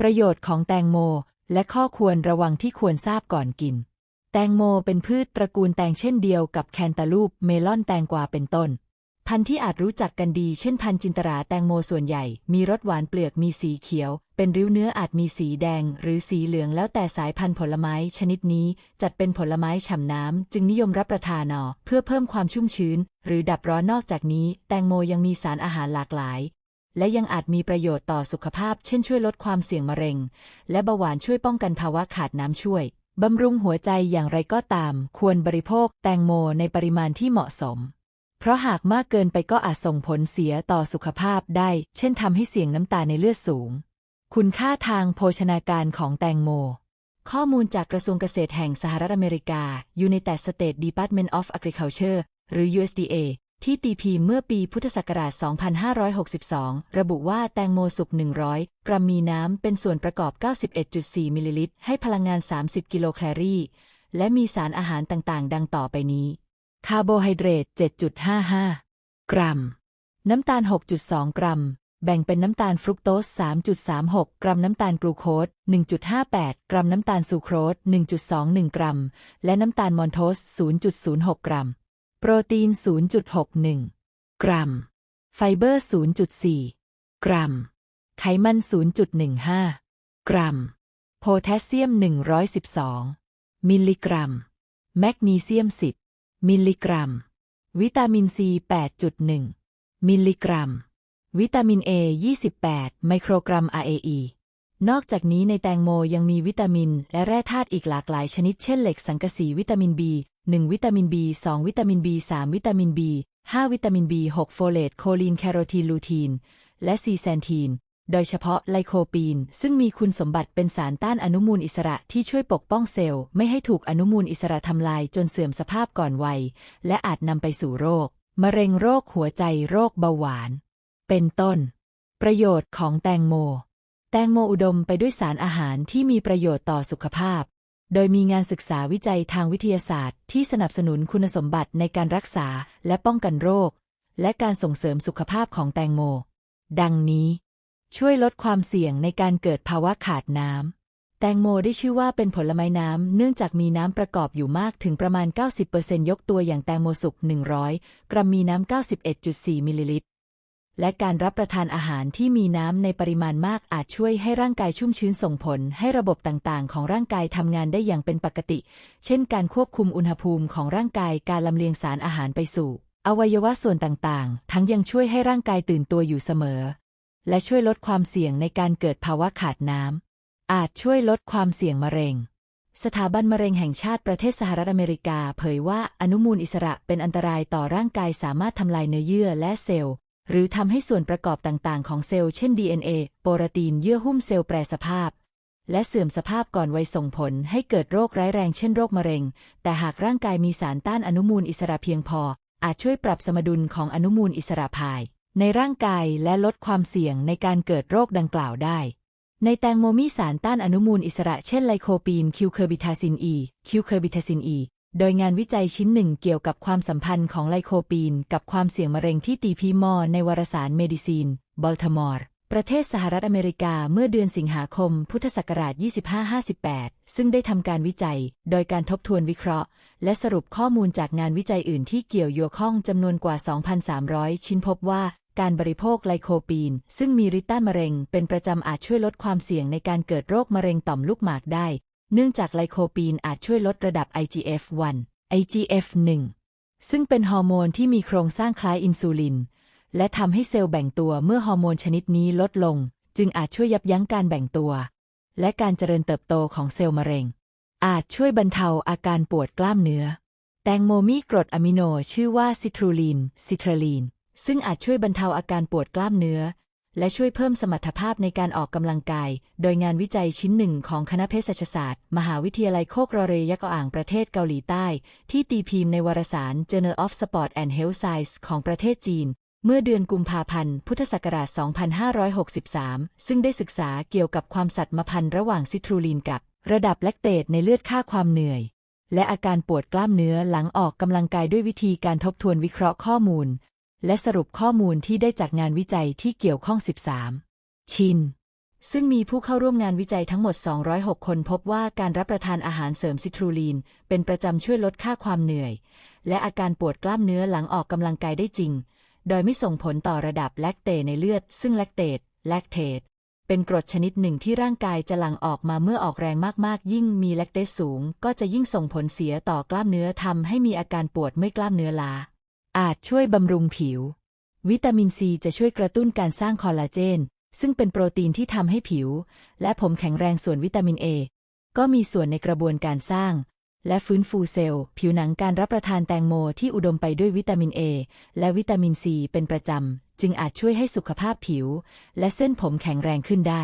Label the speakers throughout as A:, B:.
A: ประโยชน์ของแตงโม และข้อควรระวังที่ควรทราบก่อนกิน แตงโมเป็นพืชตระกูลแตงเช่นเดียวกับแคนตาลูป เมลอนแตงกวาเป็นต้น พันธุ์ที่อาจรู้จักกันดีเช่นพันธุ์จินตราแตงโมส่วนใหญ่ มีรสหวานเปลือกมีสีเขียว เป็นริ้วเนื้ออาจมีสีแดง หรือสีเหลืองแล้วแต่สายพันธุ์ผลไม้ชนิดนี้ จัดเป็นผลไม้ฉ่ำน้ำ จึงนิยมรับประทานนอเพื่อเพิ่มความชุ่มชื้น หรือดับร้อนนอกจากนี้ แตงโมยังมีสารอาหารหลากหลาย และยังอาจมีประโยชน์ต่อสุขภาพ เช่นช่วยลดความเสี่ยงมะเร็ง และเบาหวานช่วยป้องกันภาวะขาดน้ำช่วยบำรุงหัวใจอย่างไรก็ตาม ควรบริโภคแตงโมในปริมาณที่เหมาะสม เพราะหากมากเกินไปก็อาจส่งผลเสียต่อสุขภาพได้ เช่นทำให้เสี่ยงน้ำตาในเลือดสูง คุณค่าทางโภชนาการของแตงโม ข้อมูลจากกระทรวงเกษตรแห่งสหรัฐอเมริกา United States Department of Agriculture หรือ USDA ที่ตีพิมพ์เมื่อปีพุทธศักราช 2562 ระบุว่าแตงโมสุก 100 กรัมมีน้ำเป็นส่วนประกอบ 91.4 มิลลิลิตร ให้พลังงาน 30 กิโลแคลอรี่ และมีสารอาหารต่างๆ ดังต่อไปนี้ คาร์โบไฮเดรต 7.55 กรัม น้ำตาล 6.2 กรัม แบ่งเป็นน้ำตาลฟรุกโตส 3.36 กรัม น้ำตาลกลูโคส 1.58 กรัม น้ำตาลซูโครส 1.21 กรัม และน้ำตาลมอนโทส 0.06 กรัม โปรตีน 0.61 กรัม ไฟเบอร์ 0.4 กรัม ไขมัน 0.15 กรัม โพแทสเซียม 112 มิลลิกรัม แมกนีเซียม 10 มิลลิกรัม วิตามินซี 8.1 มิลลิกรัม วิตามิน A 28 ไมโครกรัม RAE นอกจากนี้ในแตงโมยังมีวิตามิน และแร่ธาตุอีกหลากหลายชนิดเช่นเหล็กสังกะสีวิตามิน B 1 วิตามิน B2 วิตามิน B3 วิตามิน B5 วิตามิน B6 โฟเลตโคลีนแคโรทีนลูทีน และซีแซนทีน โดยเฉพาะไลโคปีน ซึ่งมีคุณสมบัติเป็นสารต้านอนุมูลอิสระที่ช่วยปกป้องเซลล์ ไม่ให้ถูกอนุมูลอิสระทำลายจนเสื่อมสภาพก่อนวัย และอาจนำไปสู่โรค มะเร็งโรคหัวใจโรคเบาหวาน เป็นต้น ประโยชน์ของแตงโม แตงโมอุดมไปด้วยสารอาหารที่มีประโยชน์ต่อสุขภาพ โดยมีงานศึกษาวิจัยทางวิทยาศาสตร์ ที่สนับสนุนคุณสมบัติในการรักษาและป้องกันโรค และการส่งเสริมสุขภาพของแตงโม ดังนี้ ช่วยลดความเสี่ยงในการเกิดภาวะขาดน้ำ แตงโมได้ชื่อว่าเป็นผลไม้น้ำ เนื่องจากมีน้ำประกอบอยู่มากถึงประมาณ 90%ยกตัวอย่างแตงโมสุก 100 กรัมมีน้ำ91.4มิลลิลิตร และการรับประทานอาหารที่มีน้ำในปริมาณมากอาจช่วยให้ร่างกายชุ่มชื้นส่งผลให้ระบบต่างๆ ของร่างกายทำงานได้อย่างเป็นปกติ เช่น การควบคุมอุณหภูมิของร่างกายการลำเลียงสารอาหารไปสู่ อวัยวะส่วนต่างๆ ทั้งยังช่วยให้ร่างกายตื่นตัวอยู่เสมอ และช่วยลดความเสี่ยงในการเกิดภาวะขาดน้ำอาจช่วยลดความเสี่ยงมะเร็งสถาบันมะเร็งแห่งชาติประเทศสหรัฐอเมริกา เผยว่าอนุมูลอิสระเป็นอันตรายต่อร่างกายสามารถทำลายเนื้อเยื่อและเซลล์ หรือทำให้ส่วนประกอบต่างๆ ของเซลล์เช่น DNA โปรตีนเยื่อหุ้มเซลล์แปรสภาพ และเสื่อมสภาพก่อนวัยส่งผลให้เกิดโรคร้ายแรงเช่นโรคมะเร็ง แต่หากร่างกายมีสารต้านอนุมูลอิสระเพียงพอ อาจช่วยปรับสมดุลของอนุมูลอิสระภาย ในร่างกายและลดความเสี่ยงในการเกิดโรคดังกล่าวได้ในแตงโมมีสารต้านอนุมูลอิสระเช่นไลโคปีนคิวเคอร์บิทาซินอีคิวเคอร์บิทาซินอี โดยงานวิจัยชิ้นหนึ่งเกี่ยวกับความสัมพันธ์ของไลโคปีน กับความเสี่ยงมะเร็งที่ตีพีมอในวารสารเมดิซีนบอลติมอร์ประเทศสหรัฐอเมริกาเมื่อเดือนสิงหาคม พุทธศักราช 2558 ซึ่งได้ทำการวิจัย โดยการทบทวนวิเคราะห์ และสรุปข้อมูลจากงานวิจัยอื่นที่เกี่ยวโยข้องจำนวนกว่า 2,300 ชิ้นพบว่าการบริโภคไลโคปีน ซึ่งมีฤทธิ์ต้านมะเร็ง เป็นประจำอาจช่วยลดความเสี่ยงในการเกิดโรคมะเร็งต่อมลูกหมากได้ เนื่องจากไลโคปีนอาจช่วยลดระดับ IGF-1 IGF-1 ซึ่งเป็นฮอร์โมนที่มีโครงสร้างคล้ายอินซูลิน และทำให้เซลล์แบ่งตัวเมื่อฮอร์โมนชนิดนี้ลดลง จึงอาจช่วยยับยั้งการแบ่งตัว และการเจริญเติบโตของเซลล์มะเร็ง อาจช่วยบรรเทาอาการปวดกล้ามเนื้อ แตงโมมีกรดอะมิโนชื่อว่าซิทรูลีนซิทรลีนซึ่งอาจช่วยบรรเทาอาการปวดกล้ามเนื้อ และช่วยเพิ่มสมรรถภาพในการออกกำลังกาย โดยงานวิจัยชิ้นหนึ่งของคณะเภสัชศาสตร์ มหาวิทยาลัยโคกรเรยะกออ่างประเทศเกาหลีใต้ ที่ตีพิมพ์ในวารสาร Journal of Sport and Health Science ของประเทศจีน เมื่อเดือนกุมภาพันธ์ พุทธศักราช 2563 ซึ่งได้ศึกษาเกี่ยวกับความสัตย์มพันธ์ระหว่างซิทรูลีนกับ ระดับแลคเตตในเลือดค่าความเหนื่อยและอาการปวดกล้ามเนื้อหลังออกกำลังกายด้วยวิธีการทบทวนวิเคราะห์ข้อมูล และสรุปข้อมูลที่ได้จากงานวิจัยที่เกี่ยวข้อง 13 ชินซึ่งมีผู้เข้าร่วมงานวิจัยทั้งหมด 206 คนพบว่าการรับประทานอาหารเสริมซิตรูลีน เป็นประจำช่วยลดค่าความเหนื่อย และอาการปวดกล้ามเนื้อหลังออกกำลังกายได้จริง โดยไม่ส่งผลต่อระดับแลคเตในเลือด ซึ่งแลคเตตแลคเทตเป็นกรดชนิดหนึ่งที่ร่างกายจะหลั่งออกมาเมื่อออกแรงมากๆ ยิ่งมีแลคเตสสูง ก็จะยิ่งส่งผลเสียต่อกล้ามเนื้อทำให้มีอาการปวดเมื่อยกล้ามเนื้อล้า อาจช่วยบำรุงผิว วิตามินซีจะช่วยกระตุ้นการสร้างคอลลาเจน ซึ่งเป็นโปรตีนที่ทำให้ผิว และผมแข็งแรงส่วนวิตามินเอก็มีส่วนในกระบวนการสร้าง และฟื้นฟูเซลล์ ผิวหนังการรับประทานแตงโมที่อุดมไปด้วยวิตามินเอและวิตามินซีเป็นประจำ จึงอาจช่วยให้สุขภาพผิว และเส้นผมแข็งแรงขึ้นได้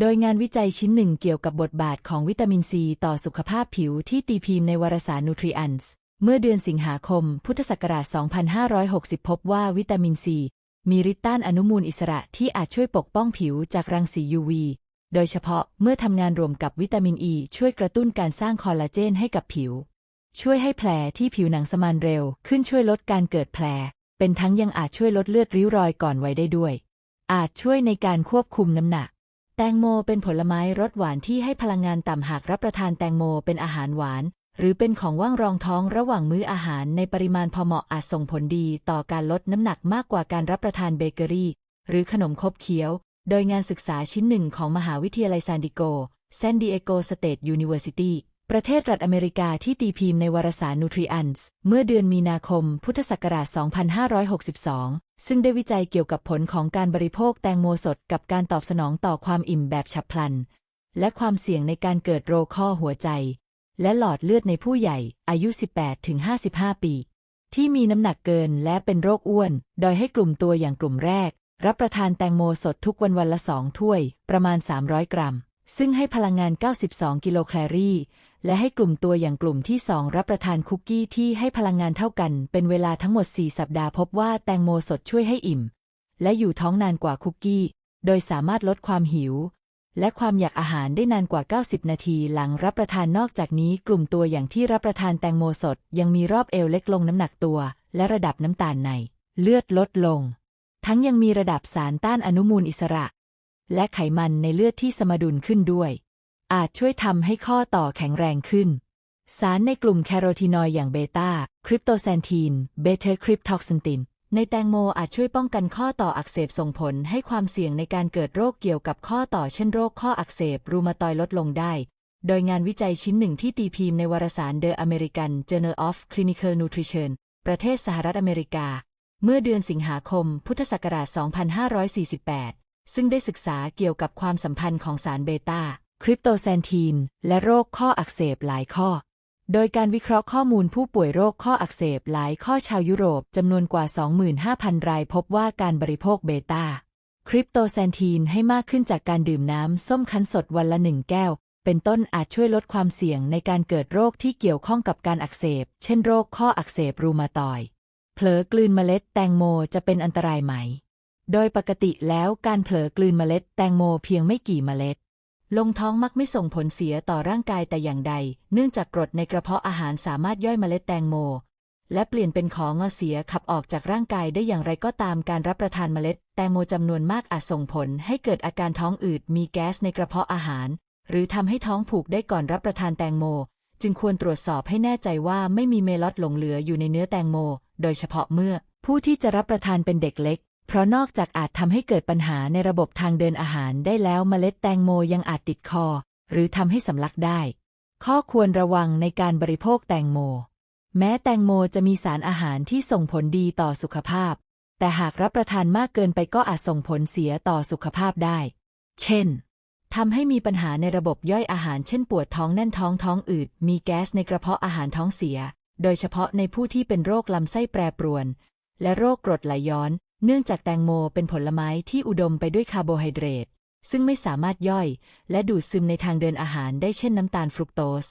A: โดยงานวิจัยชิ้นหนึ่งเกี่ยวกับบทบาทของวิตามินซีต่อสุขภาพผิวที่ตีพิมพ์ในวารสาร Nutrients เมื่อเดือนสิงหาคม พุทธศักราช 2560 พบว่าวิตามินซีมีฤทธิ์ต้านอนุมูลอิสระที่อาจช่วยปกป้องผิวจากรังสี UV โดยเฉพาะเมื่อทำงานรวมกับวิตามินอ e ีช่วยกระตุ้นการสร้างคอลลาเจนให้กับผิว ช่วยให้แผลที่ผิวหนังสมานเร็ว ขึ้นช่วยลดการเกิดแผล เป็นทั้งยังอาจช่วยลดเลือดริ้วรอยก่อนวัยได้ด้วย อาจช่วยในการควบคุมน้ำหนัก แตงโมเป็นผลไม้รสหวานที่ให้พลังงานต่ำหากรับประทานแตงโมเป็นอาหารหวาน หรือเป็นของว่างรองท้องระหว่างมื้ออาหารในปริมาณพอเหมาะอาจส่งผลดีต่อการลดน้ำหนักมากกว่าการรับประทานเบเกอรี่ หรือขนมคบเคี้ยว โดยงานศึกษาชิ้นหนึ่งของมหาวิทยาลัยซานดิโกซานดิเอโกสเตทยูนิเวอร์ซิตี้ประเทศรัฐอเมริกาที่ตีพิมพ์ในวารสาร Nutrients เมื่อเดือนมีนาคมพุทธศักราช 2562 ซึ่งได้วิจัยเกี่ยวกับผลของการบริโภคแตงโมสดกับการตอบสนองต่อความอิ่มแบบฉับพลัน และความเสี่ยงในการเกิดโรคข้อหัวใจ และหลอดเลือดในผู้ใหญ่อายุ 18-55 ปี ที่มีน้ำหนักเกินและเป็นโรคอ้วน โดยให้กลุ่มตัวอย่างกลุ่มแรก รับประทานแตงโมสดทุกวันวันละสองถ้วย ประมาณ 300 กรัม ซึ่งให้พลังงาน 92 กิโลแคลอรี่ และให้กลุ่มตัวอย่างกลุ่มที่ 2 รับประทานคุกกี้ที่ให้พลังงานเท่ากัน เป็นเวลาทั้งหมด 4 สัปดาห์พบว่าแตงโมสดช่วยให้อิ่ม และอยู่ท้องนานกว่าคุกกี้ โดยสามารถลดความหิว และความอยากอาหารได้นานกว่า 90 นาทีหลังรับประทานนอกจากนี้ กลุ่มตัวอย่างที่รับประทานแตงโมสด ยังมีรอบเอวเล็กลงน้ำหนักตัว และระดับน้ำตาลใน เลือดลดลง ทั้งยังมีระดับสารต้านอนุมูลอิสระ และไขมันในเลือดที่สมดุลขึ้นด้วย อาจช่วยทำให้ข้อต่อแข็งแรงขึ้น สารในกลุ่มแคโรทีนอยด์อย่างเบต้าคริปโตแซนทีนเบเทอร์คริปทอกซินติน ในแตงโมอาจช่วยป้องกันข้อต่ออักเสบส่งผลให้ความเสี่ยงในการเกิดโรคเกี่ยวกับข้อต่อเช่นโรคข้ออักเสบรูมาตอยลดลงได้ โดยงานวิจัยชิ้นหนึ่งที่ตีพิมพ์ในวารสาร The American Journal of Clinical Nutrition ประเทศสหรัฐอเมริกา เมื่อเดือนสิงหาคม พุทธศักราช 2548 ซึ่งได้ศึกษาเกี่ยวกับความสัมพันธ์ของสารเบต้าคริปโตแซนทีนและโรคข้ออักเสบหลายข้อ โดยการวิเคราะห์ข้อมูลผู้ป่วยโรคข้ออักเสบหลายข้อชาวยุโรปจำนวนกว่า 25,000 รายพบว่าการบริโภคเบต้าคริปโตแซนทีนให้มากขึ้นจากการดื่มน้ำส้มคั้นสดวันละหนึ่งแก้ว เป็นต้นอาจช่วยลดความเสี่ยงในการเกิดโรคที่เกี่ยวข้องกับการอักเสบ เช่นโรคข้ออักเสบรูมาตอย์เผลอกลืนเมล็ดแตงโมจะเป็นอันตรายไหม โดยปกติแล้วการเผลอกลืนเมล็ดแตงโมเพียงไม่กี่เมล็ด ลงท้องมักไม่ส่งผลเสียต่อร่างกายแต่อย่างใด เนื่องจากกรดในกระเพาะอาหารสามารถย่อยเมล็ดแตงโม และเปลี่ยนเป็นของอเสียขับออกจากร่างกายได้อย่างไรก็ตามการรับประทานเมล็ด แตงโมจำนวนมากอาจส่งผลให้เกิดอาการท้องอืดมีแก๊สในกระเพาะอาหาร หรือทำให้ท้องผูกได้ก่อนรับประทานแตงโม จึงควรตรวจสอบให้แน่ใจว่าไม่มีเมลอดหลงเหลืออยู่ในเนื้อแตงโม โดยเฉพาะเมื่อ ผู้ที่จะรับประทานเป็นเด็กเล็ก เพราะนอกจากอาจทำให้เกิดปัญหาในระบบทางเดินอาหารได้แล้วเมล็ดแตงโมยังอาจติดคอ หรือทำให้สำลักได้ ข้อควรระวังในการบริโภคแตงโม แม้แตงโมจะมีสารอาหารที่ส่งผลดีต่อสุขภาพ แต่หากรับประทานมากเกินไปก็อาจส่งผลเสียต่อสุขภาพได้ เช่นทำให้มีปัญหาในระบบย่อยอาหารเช่นปวดท้องแน่นท้องท้องอืด มีแก๊สในกระเพาะอาหารท้องเสีย โดยเฉพาะในผู้ที่เป็นโรคลำไส้แปรปรวน และโรคกรดไหลย้อน เนื่องจากแตงโมเป็นผลไม้ที่อุดมไปด้วยคาร์โบไฮเดรต ซึ่งไม่สามารถย่อยและดูดซึมในทางเดินอาหารได้เช่นน้ำตาลฟรุกโตส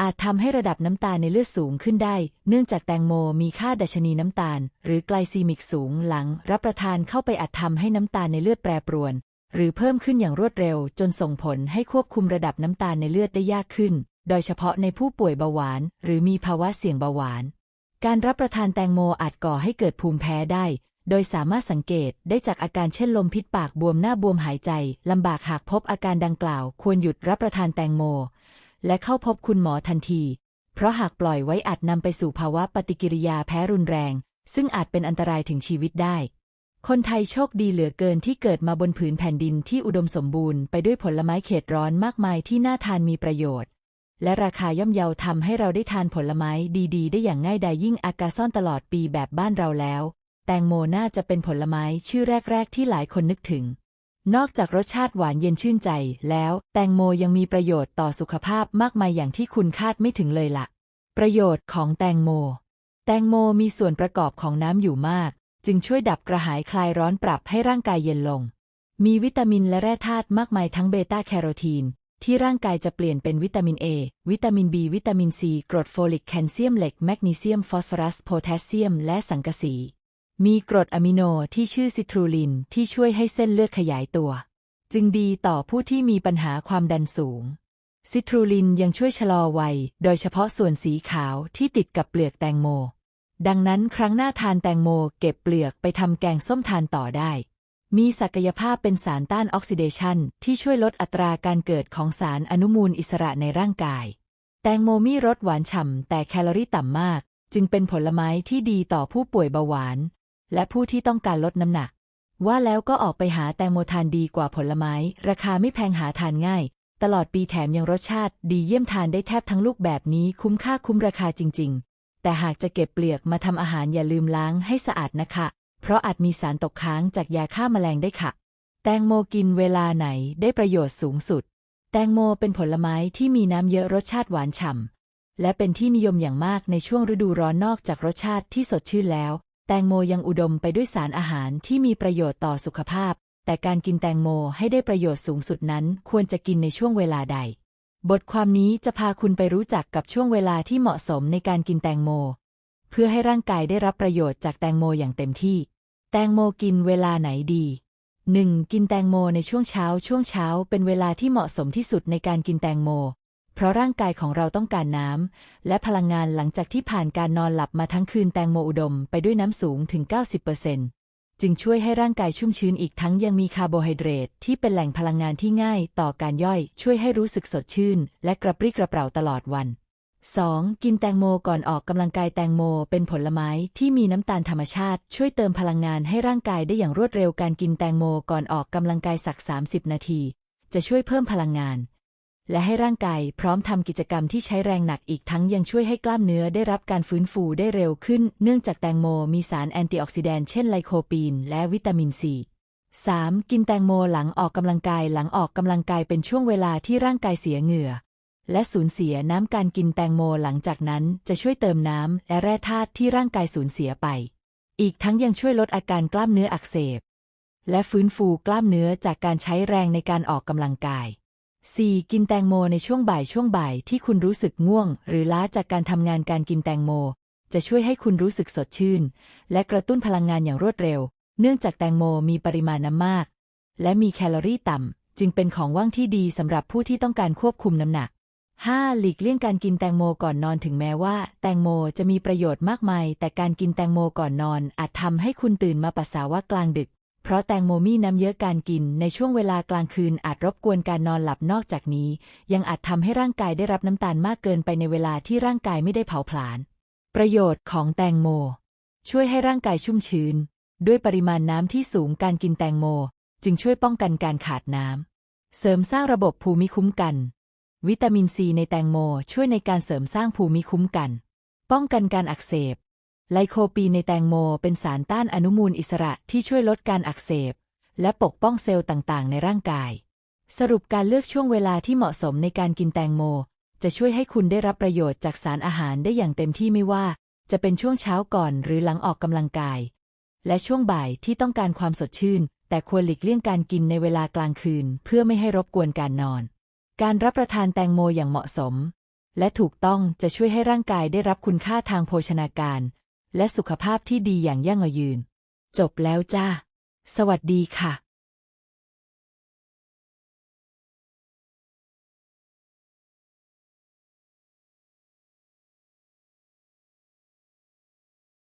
A: อาจทำให้ระดับน้ำตาลในเลือดสูงขึ้นได้ เนื่องจากแตงโมมีค่าดัชนีน้ำตาล หรือไกลซีมิกสูงหลัง รับประทานเข้าไปอาจทำให้น้ำตาลในเลือดแปรปรวน หรือเพิ่มขึ้นอย่างรวดเร็ว จนส่งผลให้ควบคุมระดับน้ำตาลในเลือดได้ยากขึ้น โดยเฉพาะในผู้ป่วยเบาหวาน หรือมีภาวะเสี่ยงเบาหวานการรับประทานแตงโมอาจก่อให้เกิดภูมิแพ้ได้ โดยสามารถสังเกตได้จากอาการเช่นลมพิษปากบวมหน้าบวมหายใจลำบากหากพบอาการดังกล่าว ควรหยุดรับประทานแตงโม และเข้าพบคุณหมอทันที เพราะหากปล่อยไว้อาจนำไปสู่ภาวะปฏิกิริยาแพ้รุนแรง ซึ่งอาจเป็นอันตรายถึงชีวิตได้ คนไทยโชคดีเหลือเกินที่เกิดมาบนผืนแผ่นดินที่อุดมสมบูรณ์ไปด้วยผลไม้เขตร้อนมากมายที่น่าทานมีประโยชน์และราคาย่อมเยาทำให้เราได้ทานผลไม้ดี ๆ ได้อย่างง่ายดายยิ่งอากาซ่อนตลอดปีแบบบ้านเราแล้ว แตงโมน่าจะเป็นผลไม้ชื่อแรก ๆ ที่หลายคนนึกถึง นอกจากรสชาติหวานเย็นชื่นใจ แล้ว แตงโมยังมีประโยชน์ต่อสุขภาพมากมายอย่างที่คุณคาดไม่ถึงเลยล่ะ ประโยชน์ของแตงโม แตงโมมีส่วนประกอบของน้ำอยู่มาก จึงช่วยดับกระหายคลายร้อนปรับให้ร่างกายเย็นลง มีวิตามินและแร่ธาตุมากมายทั้งเบต้าแคโรทีนที่ร่างกายจะเปลี่ยนเป็นวิตามิน A วิตามิน B วิตามิน C กรดโฟลิก แคลเซียมเหล็ก แมกนีเซียม ฟอสฟอรัส โพแทสเซียม และสังกะสี มีกรดอะมิโนที่ชื่อซิทรูลินที่ช่วยให้เส้นเลือดขยายตัว จึงดีต่อผู้ที่มีปัญหาความดันสูง ซิทรูลินยังช่วยชะลอวัย โดยเฉพาะส่วนสีขาวที่ติดกับเปลือกแตงโม ดังนั้นครั้งหน้าทานแตงโมเก็บเปลือกไปทำแกงส้มทานต่อได้ มีศักยภาพเป็นสารต้านออกซิเดชันที่ช่วยลดอัตราการเกิดของสารอนุมูลอิสระในร่างกาย แตงโมมีรสหวานฉ่ำแต่แคลอรี่ต่ำมาก จึงเป็นผลไม้ที่ดีต่อผู้ป่วยเบาหวาน และผู้ที่ต้องการลดน้ำหนัก ว่าแล้วก็ออกไปหาแตงโมทานดีกว่าผลไม้ ราคาไม่แพงหาทานง่าย ตลอดปีแถมยังรสชาติดีเยี่ยมทานได้แทบทั้งลูกแบบนี้คุ้มค่าคุ้มราคาจริง ๆ แต่หากจะเก็บเปลือกมาทำอาหารอย่าลืมล้างให้สะอาดนะคะ เพราะอาจมีสารตกค้างจากยาฆ่าแมลงได้ค่ะ แตงโมกินเวลาไหนได้ประโยชน์สูงสุด แตงโมเป็นผลไม้ที่มีน้ำเยอะรสชาติหวานฉ่ำและเป็นที่นิยมอย่างมากในช่วงฤดูร้อนนอกจากรสชาติที่สดชื่นแล้ว แตงโมยังอุดมไปด้วยสารอาหารที่มีประโยชน์ต่อสุขภาพ แต่การกินแตงโมให้ได้ประโยชน์สูงสุดนั้นควรจะกินในช่วงเวลาใด บทความนี้จะพาคุณไปรู้จักกับช่วงเวลาที่เหมาะสมในการกินแตงโม เพื่อให้ร่างกายได้รับประโยชน์จากแตงโมอย่างเต็มที่ แตงโมกินเวลาไหนดี 1. กินแตงโมในช่วงเช้า ช่วงเช้าเป็นเวลาที่เหมาะสมที่สุดในการกินแตงโม เพราะร่างกายของเราต้องการน้ำและพลังงานหลังจากที่ผ่านการนอนหลับมาทั้งคืนแตงโมอุดมไปด้วยน้ำสูงถึง 90%จึงช่วยให้ร่างกายชุ่มชื้นอีกทั้งยังมีคาร์โบไฮเดรตที่เป็นแหล่งพลังงานที่ง่ายต่อการย่อย ช่วยให้รู้สึกสดชื่น และกระปรี้กระเปร่าตลอดวัน 2. กินแตงโมก่อนออกกำลังกายแตงโมเป็นผลไม้ที่มีน้ำตาลธรรมชาติ ช่วยเติมพลังงานให้ร่างกายได้อย่างรวดเร็วการกินแตงโมก่อนออกกำลังกายสัก 30 นาที จะช่วยเพิ่มพลังงาน และให้ร่างกายพร้อมทำกิจกรรมที่ใช้แรงหนักอีกทั้งยังช่วยให้กล้ามเนื้อได้รับการฟื้นฟูได้เร็วขึ้น เนื่องจากแตงโมมีสารแอนตี้ออกซิแดนต์เช่นไลโคปีน และวิตามินซี 3. กินแตงโมหลังออกกำลังกายหลังออกกำลังกายเป็นช่วงเวลาที่ร่างกายเสียเหงื่อ และสูญเสียน้ำการกินแตงโมหลังจากนั้นจะช่วยเติมน้ำและแร่ธาตุที่ร่างกายสูญเสียไป อีกทั้งยังช่วยลดอาการกล้ามเนื้ออักเสบ และฟื้นฟูกล้ามเนื้อจากการใช้แรงในการออกกำลังกาย 4. กินแตงโมในช่วงบ่ายช่วงบ่ายที่คุณรู้สึกง่วง หรือล้าจากการทำงานการกินแตงโม จะช่วยให้คุณรู้สึกสดชื่น และกระตุ้นพลังงานอย่างรวดเร็ว เนื่องจากแตงโมมีปริมาณน้ำมาก และมีแคลอรี่ต่ำจึงเป็นของว่างที่ดีสำหรับผู้ที่ต้องการควบคุมน้ำหนัก 5. หลีกเลี่ยงการกินแตงโมก่อนนอนถึงแม้ว่า แตงโมจะมีประโยชน์มากมาย แต่การกินแตงโมก่อนนอนอาจทำให้คุณตื่นมาปัสสาวะกลางดึก เพราะแตงโมมีน้ำเยอะการกินในช่วงเวลากลางคืนอาจรบกวนการนอนหลับนอกจากนี้ ยังอาจทำให้ร่างกายได้รับน้ำตาลมากเกินไปในเวลาที่ร่างกายไม่ได้เผาผลาญประโยชน์ของแตงโม ช่วยให้ร่างกายชุ่มชื้น ด้วยปริมาณน้ำที่สูงการกินแตงโม จึงช่วยป้องกันการขาดน้ำเสริมสร้างระบบภูมิคุ้มกัน วิตามินซีในแตงโมช่วยในการเสริมสร้างภูมิคุ้มกัน ป้องกันการอักเสบ ไลโคปีนในแตงโมเป็นสารต้านอนุมูลอิสระที่ช่วยลดการอักเสบ และปกป้องเซลล์ต่างๆ ในร่างกาย สรุปการเลือกช่วงเวลาที่เหมาะสมในการกินแตงโม จะช่วยให้คุณได้รับประโยชน์จากสารอาหารได้อย่างเต็มที่ไม่ว่า จะเป็นช่วงเช้าก่อนหรือหลังออกกำลังกาย และช่วงบ่ายที่ต้องการความสดชื่น แต่ควรหลีกเลี่ยงการกินในเวลากลางคืน เพื่อไม่ให้รบกวนการนอน การรับประทานแตงโมอย่างเหมาะสม และถูกต้องจะช่วยให้ร่างกายได้รับคุณค่าทางโภชนาการ และสุขภาพที่ดีอย่างยั่งยืน จบแล้วจ้า สวัสดีค่ะ